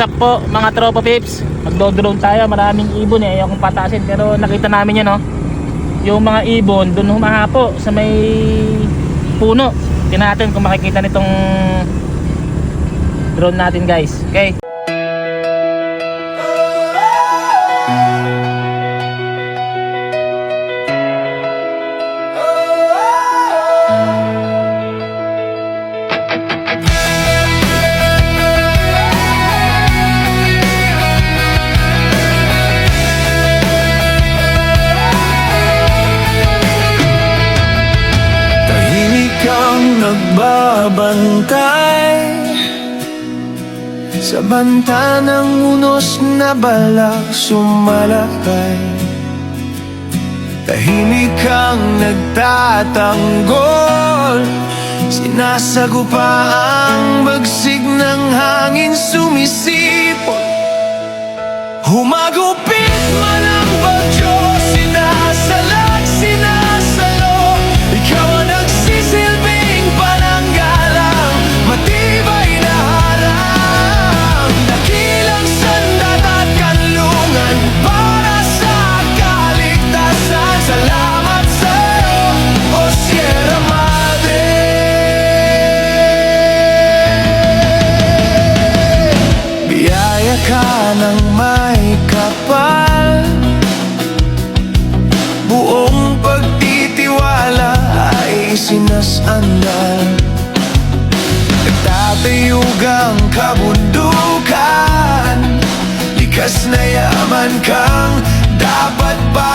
What's po mga tropa pips Magdo-drone tayo maraming ibon eh Ayokong patasin. Pero nakita namin yun no? Yung mga ibon dun humahapo Sa may puno. Tingnan kung makikita nitong Drone natin guys. Okay kang nagbabantay Sa banta ng unos na balak sumalakay. Tahimik kang nagtatanggol Sinasagupa ang bagsig ng hangin sumisipot Humagupit man ang bagyo ka ng may kapal. Buong pagtitiwala ay sinasandal. Nagtatayugang kabundukan Likas na yaman kang dapat pa